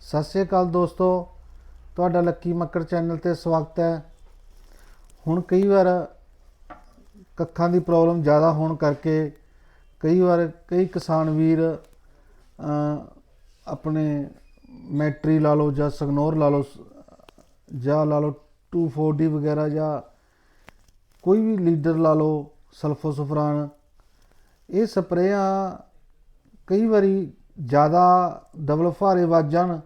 ਸਤਿ ਸ਼੍ਰੀ ਅਕਾਲ ਦੋਸਤੋ, ਤੁਹਾਡਾ ਲੱਕੀ ਮੱਕੜ ਚੈਨਲ ਤੇ ਸਵਾਗਤ ਹੈ। ਹੁਣ ਕਈ ਵਾਰ ਕੱਖਾਂ ਦੀ ਪ੍ਰੋਬਲਮ ਜ਼ਿਆਦਾ ਹੋਣ ਕਰਕੇ ਕਈ ਵਾਰ ਕਈ ਕਿਸਾਨ ਵੀਰ ਆਪਣੇ ਮੈਟਰੀ ਲਾ ਲਓ ਜਾਂ ਸਗਨੋਰ ਲਾ ਲਓ, ਜਾਂ ਲਾ ਲਓ 240 ਵਗੈਰਾ ਜਾਂ ਕੋਈ ਵੀ ਲੀਡਰ ਲਾ ਲਓ, ਸਲਫੋਸਫਰਾਨ, ਇਹ ਸਪਰੇਆਂ ਕਈ ਵਾਰੀ ਜ਼ਿਆਦਾ ਡਬਲ ਫਾਰੇ ਵੱਜ ਜਾਣ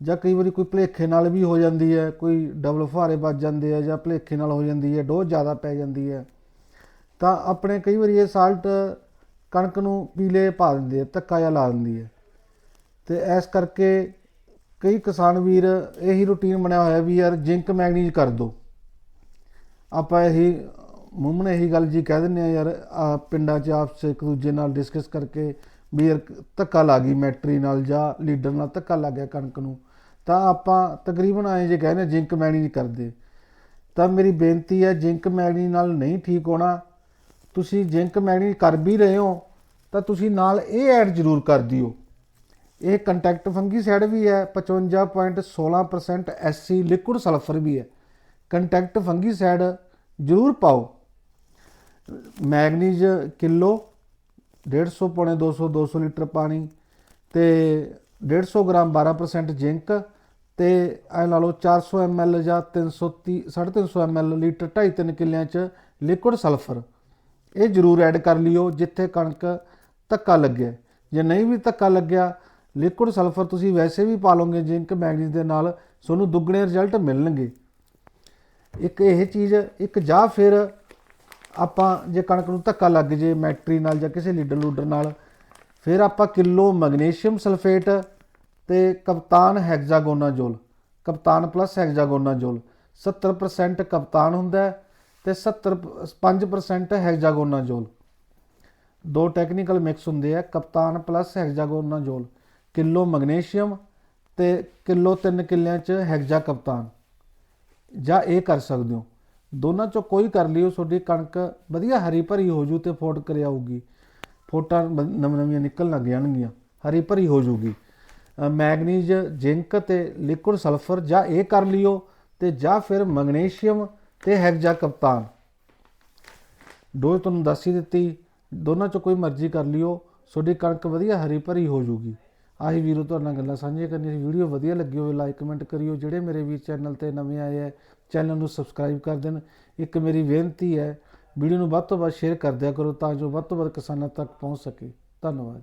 ਜਾਂ ਕਈ ਵਾਰੀ ਕੋਈ ਭਲੇਖੇ ਨਾਲ ਵੀ ਹੋ ਜਾਂਦੀ ਹੈ, ਕੋਈ ਡਬਲ ਫਾਰੇ ਵੱਜ ਜਾਂਦੇ ਆ ਜਾਂ ਭਲੇਖੇ ਨਾਲ ਹੋ ਜਾਂਦੀ ਹੈ, ਡੋਜ਼ ਜ਼ਿਆਦਾ ਪੈ ਜਾਂਦੀ ਹੈ, ਤਾਂ ਆਪਣੇ ਕਈ ਵਾਰੀ ਇਹ ਸਾਲਟ ਕਣਕ ਨੂੰ ਪੀਲੇ ਪਾ ਦਿੰਦੀ ਹੈ, ਧੱਕਾ ਜਿਹਾ ਲਾ ਦਿੰਦੀ ਹੈ। ਤੇ ਇਸ ਕਰਕੇ ਕਈ ਕਿਸਾਨ ਵੀਰ ਇਹੀ ਰੁਟੀਨ ਬਣਿਆ ਹੋਇਆ ਵੀ ਯਾਰ ਜ਼ਿੰਕ ਮੈਗਨੀਜ਼ ਕਰ ਦੋ। ਆਪਾਂ ਇਹੀ, ਮੁੰਮਨ ਇਹੀ ਗੱਲ ਜੀ ਕਹਿ ਦਿੰਦੇ ਆ ਯਾਰ ਪਿੰਡਾਂ 'ਚ ਆਪਸ ਇੱਕ ਦੂਜੇ ਨਾਲ ਡਿਸਕਸ ਕਰਕੇ ਵੀ ਯਾਰ ਧੱਕਾ ਲੱਗ ਗਈ ਮੈਟਰੀ ਨਾਲ ਜਾਂ ਲੀਡਰ ਨਾਲ ਧੱਕਾ ਲੱਗ ਗਿਆ ਕਣਕ ਨੂੰ, ਤਾਂ ਆਪਾਂ ਤਕਰੀਬਨ ਐਂ ਜੇ ਕਹਿੰਦੇ ਜ਼ਿੰਕ ਮੈਗਨੀਜ਼ ਕਰਦੇ। ਤਾਂ ਮੇਰੀ ਬੇਨਤੀ ਹੈ ਜ਼ਿੰਕ ਮੈਗਨੀਜ਼ ਨਾਲ ਨਹੀਂ ਠੀਕ ਹੋਣਾ। ਤੁਸੀਂ ਜ਼ਿੰਕ ਮੈਗਨੀਜ਼ ਕਰ ਵੀ ਰਹੇ ਹੋ, ਤਾਂ ਤੁਸੀਂ ਨਾਲ ਇਹ ਐਡ ਜ਼ਰੂਰ ਕਰ ਦਿਓ। ਇਹ ਕੰਟੈਕਟ ਫੰਗੀਸਾਈਡ ਵੀ ਹੈ 55.16% SC ਲਿਕੁਇਡ ਸਲਫਰ ਵੀ ਹੈ। ਕੰਟੈਕਟ ਫੰਗੀਸਾਈਡ ਜ਼ਰੂਰ ਪਾਓ। ਮੈਗਨੀਜ਼ ਕਿਲੋ 150 ਪੌਣੇ 200 200 ਲੀਟਰ ਪਾਣੀ ਤੇ 150 ਗ੍ਰਾਮ 12% ਜ਼ਿੰਕ ਤੇ ਐ ਲਾ ਲਓ 400 ml ਜਾਂ 330 350 ml ਲੀਟਰ 2.5 3 ਕਿੱਲਿਆਂ ਚ ਲਿਕੁਇਡ ਸਲਫਰ। ਇਹ ਜ਼ਰੂਰ ਐਡ ਕਰ ਲਿਓ ਜਿੱਥੇ ਕਣਕ ਧੱਕਾ ਲੱਗਿਆ ਜੇ ਨਹੀਂ ਵੀ ਧੱਕਾ ਲੱਗਿਆ, ਲਿਕੁਇਡ ਸਲਫਰ ਤੁਸੀਂ ਵੈਸੇ ਵੀ ਪਾ ਲਓਗੇ ਜ਼ਿੰਕ ਮੈਗਨੀਜ਼ ਦੇ ਨਾਲ, ਤੁਹਾਨੂੰ ਦੁੱਗਣੇ ਰਿਜ਼ਲਟ ਮਿਲਣਗੇ। ਇੱਕ ਇਹ ਚੀਜ਼, ਇੱਕ ਜਾਂ ਫਿਰ ਆਪਾਂ ਜੇ ਕਣਕ ਨੂੰ ਧੱਕਾ ਲੱਗ ਜੇ ਮੈਟਰੀ ਨਾਲ ਜਾਂ ਕਿਸੇ ਲੀਡਰ ਲੂਡਰ ਨਾਲ, ਫਿਰ ਆਪਾਂ ਕਿਲੋ ਮੈਗਨੀਸ਼ੀਅਮ ਸਲਫੇਟ ਤੇ ਕਪਤਾਨ ਹੈਗਜ਼ਾਗੋਨਾਜੋਲ ਕਪਤਾਨ ਪਲੱਸ ਹੈਗਜ਼ਾਗੋਨਾਜੋਲ 70% ਕਪਤਾਨ ਹੁੰਦਾ ਹੈ ਤੇ 70 5% ਹੈਗਜ਼ਾਗੋਨਾਜੋਲ ਦੋ ਟੈਕਨੀਕਲ ਮਿਕਸ ਹੁੰਦੇ ਆ, captan plus hexaconazole kilo magnesium ਤੇ ਕਿਲੋ 3 ਕਿੱਲਿਆਂ ਚ ਹੈਗਜ਼ਾ ਕਪਤਾਨ ਜਾਂ ਇਹ ਕਰ ਸਕਦੇ ਹੋ। ਦੋਨਾਂ ਚੋਂ ਕੋਈ ਕਰ ਲਿਓ, ਤੁਹਾਡੀ ਕਣਕ ਵਧੀਆ ਹਰੀ ਭਰੀ ਹੋ ਜੂ ਤੇ ਫੋਟ ਕਰ ਆਊਗੀ ਫੋਟਾਂ ਨਵੀਆਂ ਨਵੀਆਂ ਨਿਕਲਣ ਲੱਗ ਜਾਣਗੀਆਂ, ਹਰੀ ਭਰੀ ਹੋ ਜੂਗੀ। ਮੈਗਨੀਜ਼, ਜ਼ਿੰਕ ਤੇ ਲਿਕੁਇਡ ਸਲਫਰ ਜਾਂ ਇਹ ਕਰ ਲਿਓ ਤੇ ਜਾਂ ਫਿਰ ਮੈਗਨੀਸ਼ੀਅਮ ਤੇ ਹੈਗਜ਼ਾ ਕਪਤਾਨ। ਡੋਜ਼ ਤੁਹਾਨੂੰ ਦੱਸ ਹੀ ਦਿੱਤੀ, ਦੋਨਾਂ ਚੋਂ ਕੋਈ ਮਰਜ਼ੀ ਕਰ ਲਿਓ, ਤੁਹਾਡੀ ਕਣਕ ਵਧੀਆ ਹਰੀ ਭਰੀ ਹੋ ਜੂਗੀ। ਆਹੀ ਵੀਰੋ ਤੁਹਾਡੇ ਨਾਲ ਗੱਲਾਂ ਸਾਂਝੀਆਂ ਕਰਨੀਆਂ ਸੀ। ਵੀਡੀਓ ਵਧੀਆ ਲੱਗੀ ਹੋਵੇ ਲਾਈਕ ਕਮੈਂਟ ਕਰਿਓ। ਜਿਹੜੇ ਮੇਰੇ ਵੀਰ ਚੈਨਲ ਤੇ ਨਵੇਂ ਆਏ ਹੈ ਚੈਨਲ ਨੂੰ ਸਬਸਕ੍ਰਾਈਬ ਕਰ ਦੇਣ। ਇੱਕ ਮੇਰੀ ਬੇਨਤੀ ਹੈ, ਵੀਡੀਓ ਨੂੰ ਵੱਧ ਤੋਂ ਵੱਧ ਸ਼ੇਅਰ ਕਰ ਦਿਆ ਕਰੋ ਤਾਂ ਜੋ ਵੱਧ ਤੋਂ ਵੱਧ ਕਿਸਾਨਾਂ ਤੱਕ ਪਹੁੰਚ ਸਕੇ। ਧੰਨਵਾਦ